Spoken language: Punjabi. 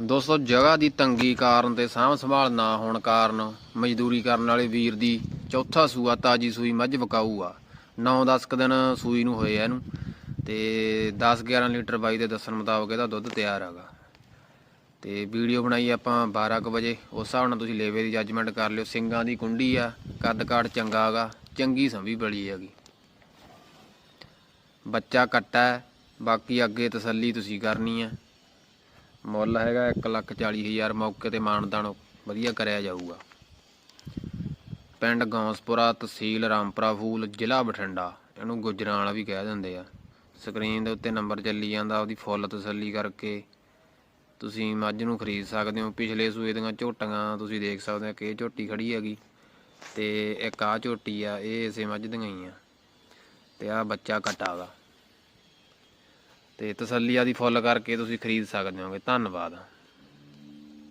ਦੋਸਤੋ ਜਗ੍ਹਾ ਦੀ ਤੰਗੀ ਕਾਰਨ ਤੇ ਸਾਂਭ ਸੰਭਾਲ ਨਾ ਹੋਣ ਕਾਰਨ ਮਜ਼ਦੂਰੀ ਕਰਨ ਵਾਲੇ ਵੀਰ ਦੀ ਚੌਥਾ ਸੂਆ ਤਾਜੀ ਸੂਈ ਮੱਝ ਵਕਾਊ ਆ 9-10 ਕੁ ਦਿਨ ਸੂਈ ਨੂੰ ਹੋਏ ਆ ਇਹਨੂੰ ਤੇ 10-11 ਲੀਟਰ ਬਾਈ ਦੇ ਦੱਸਣ ਮੁਤਾਬਕ ਇਹਦਾ ਦੁੱਧ ਤਿਆਰ ਹੈਗਾ। ਤੇ ਵੀਡੀਓ ਬਣਾਈ ਆਪਾਂ 12 ਕੁ ਵਜੇ। ਉਸ ਹਿਸਾਬ ਨਾਲ ਤੁਸੀਂ ਲੇਵੇ ਦੀ ਜੱਜਮੈਂਟ ਕਰ ਲਿਓ। ਸਿੰਘਾਂ ਦੀ ਕੁੰਡੀ ਆ ਕੱਦ ਕਾਠ ਚੰਗਾ ਹੈਗਾ ਚੰਗੀ ਸੰਭੀ ਬਲੀ ਹੈਗੀ। ਬੱਚਾ ਕੱਟਾ ਹੈ, ਬਾਕੀ ਅੱਗੇ ਤਸੱਲੀ ਤੁਸੀਂ ਕਰਨੀ ਆ ਮੁੱਲ ਹੈਗਾ 140000 ਮੌਕੇ ਤੇ ਮਾਨਦਾਨ ਵਧੀਆ ਕਰਿਆ ਜਾਊਗਾ। ਪਿੰਡ ਗੌਂਸਪੁਰਾ ਤਹਿਸੀਲ ਰਾਮਪੁਰਾ ਫੂਲ, ਜ਼ਿਲ੍ਹਾ ਬਠਿੰਡਾ, ਇਹਨੂੰ ਗੁਜਰਾਂ ਵਾਲਾ ਵੀ ਕਹਿ ਦਿੰਦੇ ਆ। ਸਕਰੀਨ ਦੇ ਉੱਤੇ ਨੰਬਰ ਚੱਲੀ ਜਾਂਦਾ, ਉਹਦੀ ਫੁੱਲ ਤਸੱਲੀ ਕਰਕੇ ਤੁਸੀਂ ਮੱਝ ਨੂੰ ਖਰੀਦ ਸਕਦੇ ਹੋ। ਪਿਛਲੇ ਸੂਏ ਦੀਆਂ ਝੋਟੀਆਂ ਤੁਸੀਂ ਦੇਖ ਸਕਦੇ ਹੋ ਕਿ ਇਹ ਝੋਟੀ ਖੜੀ ਹੈਗੀ ਤੇ ਇੱਕ ਆਹ ਝੋਟੀ ਆ, ਇਹ ਇਸੇ ਮੱਝ ਦੀਆਂ ਹੀ ਆ ਤੇ ਆ ਬੱਚਾ ਕੱਟਾ ਗਾ ਤੇ ਤਸੱਲੀ ਆਦੀ ਫੁੱਲ ਕਰਕੇ ਤੁਸੀਂ ਖਰੀਦ ਸਕਦੇ ਹੋਗੇ। ਧੰਨਵਾਦ।